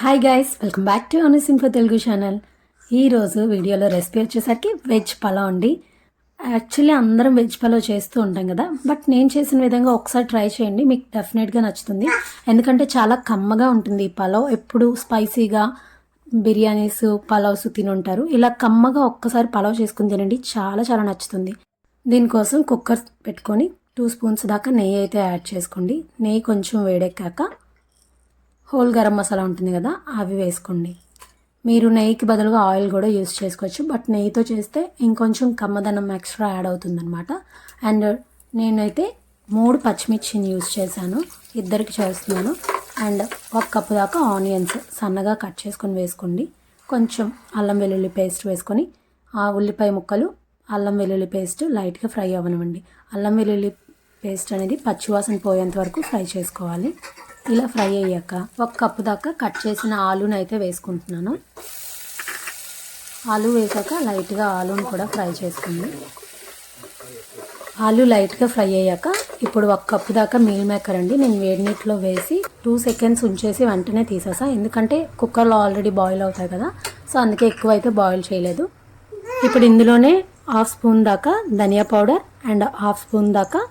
Hi guys welcome back to Anas info Telugu channel ఈరోజు వీడియోలో recipe వచ్చేసరికి veg pulao అండి. యాక్చువల్లీ అందరం వెజ్ పలావ్ చేస్తూ ఉంటాం కదా బట్ నేను చేసిన విధంగా ఒకసారి ట్రై చేయండి మీకు డెఫినెట్గా నచ్చుతుంది. ఎందుకంటే చాలా కమ్మగా ఉంటుంది ఈ పలావ్ ఎప్పుడు స్పైసీగా బిర్యానీస్ పలావ్స్ తినుంటారు ఇలా కమ్మగా ఒక్కసారి పలావ్ చేసుకుని తినండి చాలా చాలా నచ్చుతుంది. దీనికోసం కుక్కర్ పెట్టుకొని టూ స్పూన్స్ దాకా నెయ్యి అయితే యాడ్ చేసుకోండి. నెయ్యి కొంచెం వేడెక్కాక హోల్ గరం మసాలా ఉంటుంది కదా అవి వేసుకోండి. మీరు నెయ్యికి బదులుగా ఆయిల్ కూడా యూస్ చేసుకోవచ్చు బట్ నెయ్యితో చేస్తే ఇంకొంచెం కమ్మదనం ఎక్స్ట్రా యాడ్ అవుతుందన్నమాట. అండ్ నేనైతే మూడు పచ్చిమిర్చిని యూస్ చేశాను ఇద్దరికి చేస్తున్నాను. అండ్ ఒక కప్పు దాకా ఆనియన్స్ సన్నగా కట్ చేసుకొని వేసుకోండి. కొంచెం అల్లం వెల్లుల్లి పేస్ట్ వేసుకొని ఆ ఉల్లిపాయ ముక్కలు అల్లం వెల్లుల్లి పేస్ట్ లైట్గా ఫ్రై అవ్వనివ్వండి. అల్లం వెల్లుల్లి పేస్ట్ అనేది పచ్చివాసన పోయేంత వరకు ఫ్రై చేసుకోవాలి. ఇలా ఫ్రై అయ్యాక ఒక కప్పు దాకా కట్ చేసిన ఆలూని అయితే వేసుకుంటున్నాను. ఆలు వేసాక లైట్గా ఆలూని కూడా ఫ్రై చేసుకోండి ఆలు లైట్గా ఫ్రై అయ్యాక ఇప్పుడు ఒక కప్పు దాకా మీల్ మేకర్ అండి. నేను వేడి నీటిలో వేసి టూ సెకండ్స్ ఉంచేసి వెంటనే తీసేసా. ఎందుకంటే కుక్కర్లో ఆల్రెడీ బాయిల్ అవుతాయి కదా సో అందుకే ఎక్కువ అయితే బాయిల్ చేయలేదు. ఇప్పుడు ఇందులోనే హాఫ్ స్పూన్ దాకా dhania powder and half spoon దాకా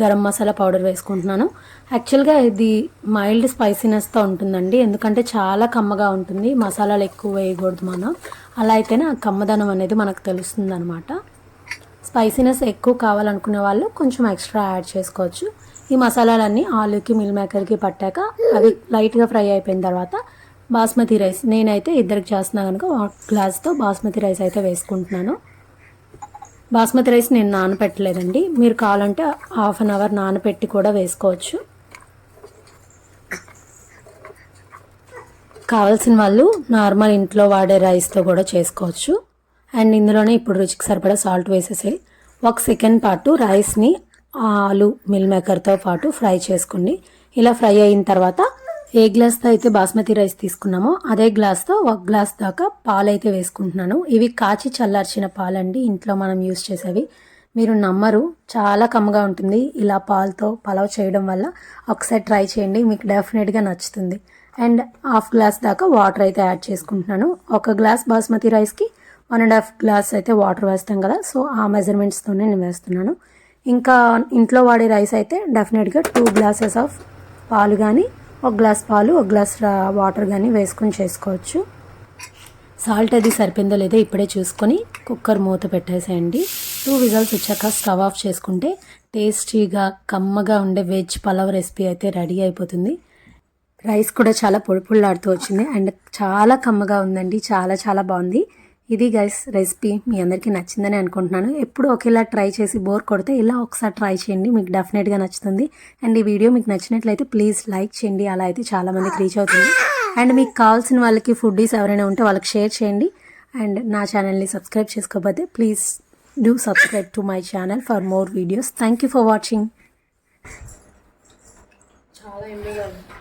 గరం మసాలా పౌడర్ వేసుకుంటున్నాను. యాక్చువల్గా ఇది మైల్డ్ స్పైసీనెస్తో ఉంటుందండి. ఎందుకంటే చాలా కమ్మగా ఉంటుంది. మసాలాలు ఎక్కువ వేయకూడదు మనం. అలా అయితేనే ఆ కమ్మదనం అనేది మనకు తెలుస్తుంది అనమాట స్పైసీనెస్ ఎక్కువ కావాలనుకునే వాళ్ళు కొంచెం ఎక్స్ట్రా యాడ్ చేసుకోవచ్చు. ఈ మసాలాలన్నీ ఆలుకి మిల్ మేకర్కి పట్టాక అవి లైట్గా ఫ్రై అయిపోయిన తర్వాత బాస్మతి రైస్ నేనైతే ఇద్దరికి చేస్తున్నా కనుక గ్లాస్తో బాస్మతి రైస్ అయితే వేసుకుంటున్నాను. బాస్మతి రైస్ నేను నానపెట్టలేదండి. మీరు కావాలంటే హాఫ్ అన్ అవర్ నానపెట్టి కూడా వేసుకోవచ్చు. కావాల్సిన వాళ్ళు నార్మల్ ఇంట్లో వాడే రైస్తో కూడా చేసుకోవచ్చు. అండ్ ఇందులోనే ఇప్పుడు రుచికి సరిపడా సాల్ట్ వేసేసి ఒక సెకండ్ పాటు రైస్ని ఆలు మిల్ మేకర్తో పాటు ఫ్రై చేసుకోండి ఇలా ఫ్రై అయిన తర్వాత ఏ గ్లాస్తో అయితే బాస్మతి రైస్ తీసుకున్నామో అదే గ్లాస్తో ఒక గ్లాస్ దాకా పాలు అయితే వేసుకుంటున్నాను. ఇవి కాచి చల్లార్చిన పాలండి. ఇంట్లో మనం యూస్ చేసేవి. మీరు నమ్మరు. చాలా కమ్మగా ఉంటుంది ఇలా పాలతో పలావ్ చేయడం వల్ల. ఒకసారి ట్రై చేయండి. మీకు డెఫినెట్గా నచ్చుతుంది. అండ్ హాఫ్ గ్లాస్ దాకా వాటర్ అయితే యాడ్ చేసుకుంటున్నాను. ఒక గ్లాస్ బాస్మతి రైస్కి వన్ అండ్ హాఫ్ గ్లాస్ అయితే వాటర్ వేస్తాం కదా. సో ఆ మెజర్మెంట్స్తోనే నేను వేస్తున్నాను. ఇంకా ఇంట్లో వాడే రైస్ అయితే డెఫినెట్గా టూ గ్లాసెస్ ఆఫ్ పాలు కానీ ఒక గ్లాస్ పాలు ఒక గ్లాస్ వాటర్ కానీ వేసుకొని చేసుకోవచ్చు. సాల్ట్ అది సరిపోయిందో లేదో ఇప్పుడే చూసుకొని కుక్కర్ మూత పెట్టేసేయండి. టూ విజల్స్ వచ్చాక స్టవ్ ఆఫ్ చేసుకుంటే టేస్టీగా కమ్మగా ఉండే వెజ్ పలావ్ రెసిపీ అయితే రెడీ అయిపోతుంది. రైస్ కూడా చాలా పొడిపుళ్ళాడుతూ వచ్చింది అండ్ చాలా కమ్మగా ఉందండి చాలా చాలా బాగుంది. ఇది గైస్ రెసిపీ మీ అందరికీ నచ్చిందని అనుకుంటున్నాను. ఎప్పుడు ఒకేలా ట్రై చేసి బోర్ కొడితే ఇలా ఒకసారి ట్రై చేయండి మీకు డెఫినెట్గా నచ్చుతుంది. అండ్ ఈ వీడియో మీకు నచ్చినట్లయితే ప్లీజ్ లైక్ చేయండి అలా అయితే చాలామందికి రీచ్ అవుతుంది. అండ్ మీకు కావాల్సిన వాళ్ళకి ఫుడ్డీస్ ఎవరైనా ఉంటే వాళ్ళకి షేర్ చేయండి. అండ్ నా ఛానల్ని సబ్స్క్రైబ్ చేసుకోకపోతే please do subscribe to my channel for more videos thank you for watching చాలా